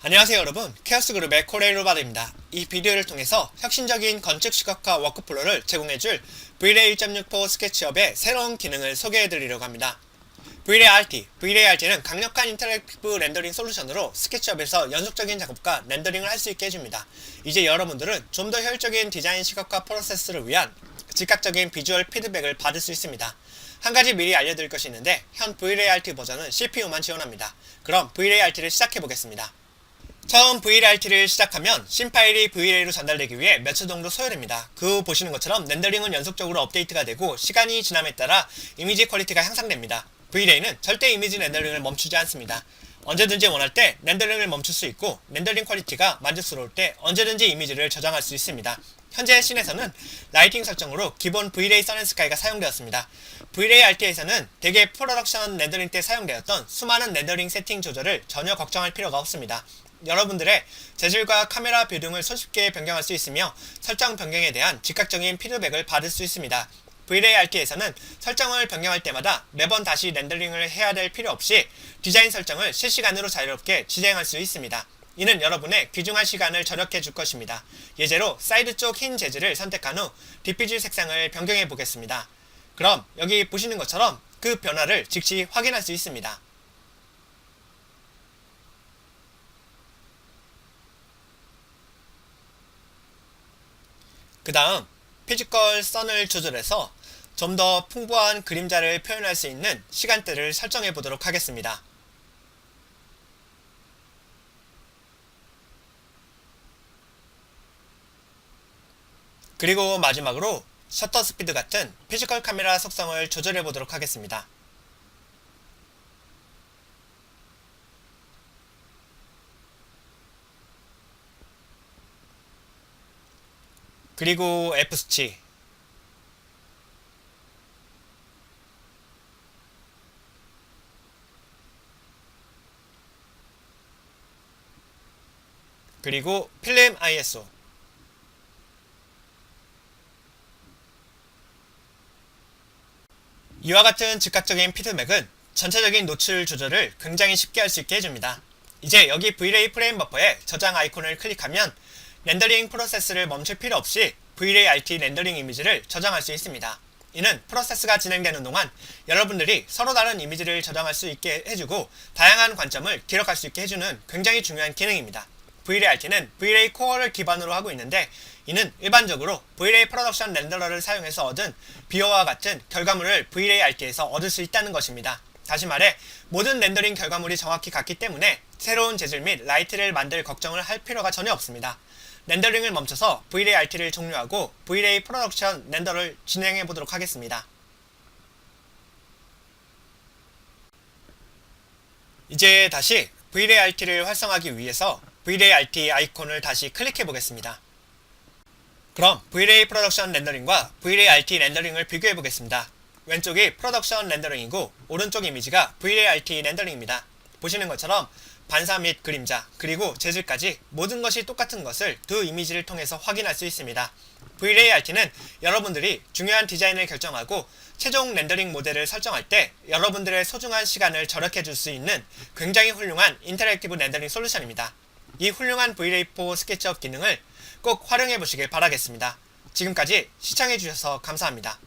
안녕하세요 여러분 케어스그룹의 코레이로바드입니다. 이 비디오를 통해서 혁신적인 건축 시각화 워크플로를 제공해줄 V-Ray 1.6포 스케치업의 새로운 기능을 소개해드리려고 합니다. V-Ray RT, V-Ray RT는 강력한 인터랙티브 렌더링 솔루션으로 스케치업에서 연속적인 작업과 렌더링을 할 수 있게 해줍니다. 이제 여러분들은 좀 더 효율적인 디자인 시각화 프로세스를 위한 즉각적인 비주얼 피드백을 받을 수 있습니다. 한 가지 미리 알려드릴 것이 있는데 현 V-Ray RT 버전은 CPU만 지원합니다. 그럼 V-Ray RT를 시작해 보겠습니다. 처음 VRT를 시작하면 신 파일이 VRA로 전달되기 위해 몇 초 정도 소요됩니다. 그 후 보시는 것처럼 렌더링은 연속적으로 업데이트가 되고 시간이 지남에 따라 이미지 퀄리티가 향상됩니다. VRA는 절대 이미지 렌더링을 멈추지 않습니다. 언제든지 원할 때 렌더링을 멈출 수 있고 렌더링 퀄리티가 만족스러울 때 언제든지 이미지를 저장할 수 있습니다. 현재 신에서는 라이팅 설정으로 기본 V-Ray 선앤스카이가 사용되었습니다. V-Ray RT에서는 대개 프로덕션 렌더링 때 사용되었던 수많은 렌더링 세팅 조절을 전혀 걱정할 필요가 없습니다. 여러분들의 재질과 카메라 뷰 등을 손쉽게 변경할 수 있으며 설정 변경에 대한 즉각적인 피드백을 받을 수 있습니다. V-Ray RT에서는 설정을 변경할 때마다 매번 다시 렌더링을 해야 될 필요 없이 디자인 설정을 실시간으로 자유롭게 진행할 수 있습니다. 이는 여러분의 귀중한 시간을 절약해 줄 것입니다. 예제로 사이드 쪽 흰 재질을 선택한 후 DPG 색상을 변경해 보겠습니다. 그럼 여기 보시는 것처럼 그 변화를 즉시 확인할 수 있습니다. 그 다음 피지컬 선을 조절해서 좀 더 풍부한 그림자를 표현할 수 있는 시간대를 설정해 보도록 하겠습니다. 그리고 마지막으로 셔터 스피드 같은 피지컬 카메라 속성을 조절해 보도록 하겠습니다. 그리고 F수치 그리고 필름 ISO 이와 같은 즉각적인 피드백은 전체적인 노출 조절을 굉장히 쉽게 할 수 있게 해줍니다. 이제 여기 V-Ray 프레임 버퍼에 저장 아이콘을 클릭하면 렌더링 프로세스를 멈출 필요 없이 V-Ray RT 렌더링 이미지를 저장할 수 있습니다. 이는 프로세스가 진행되는 동안 여러분들이 서로 다른 이미지를 저장할 수 있게 해주고 다양한 관점을 기록할 수 있게 해주는 굉장히 중요한 기능입니다. V-Ray RT는 V-Ray 코어를 기반으로 하고 있는데 이는 일반적으로 V-Ray 프로덕션 렌더러를 사용해서 얻은 비오와 같은 결과물을 V-Ray RT에서 얻을 수 있다는 것입니다. 다시 말해 모든 렌더링 결과물이 정확히 같기 때문에 새로운 재질 및 라이트를 만들 걱정을 할 필요가 전혀 없습니다. 렌더링을 멈춰서 V-Ray RT를 종료하고 V-Ray 프로덕션 렌더를 진행해 보도록 하겠습니다. 이제 다시 V-Ray RT를 활성화하기 위해서 V-Ray RT 아이콘을 다시 클릭해 보겠습니다. 그럼 V-Ray 프로덕션 렌더링과 V-Ray RT 렌더링을 비교해 보겠습니다. 왼쪽이 프로덕션 렌더링이고 오른쪽 이미지가 V-Ray RT 렌더링입니다. 보시는 것처럼 반사 및 그림자 그리고 재질까지 모든 것이 똑같은 것을 두 이미지를 통해서 확인할 수 있습니다. V-Ray RT는 여러분들이 중요한 디자인을 결정하고 최종 렌더링 모델을 설정할 때 여러분들의 소중한 시간을 절약해 줄 수 있는 굉장히 훌륭한 인터랙티브 렌더링 솔루션입니다. 이 훌륭한 V-Ray4 스케치업 기능을 꼭 활용해 보시길 바라겠습니다. 지금까지 시청해 주셔서 감사합니다.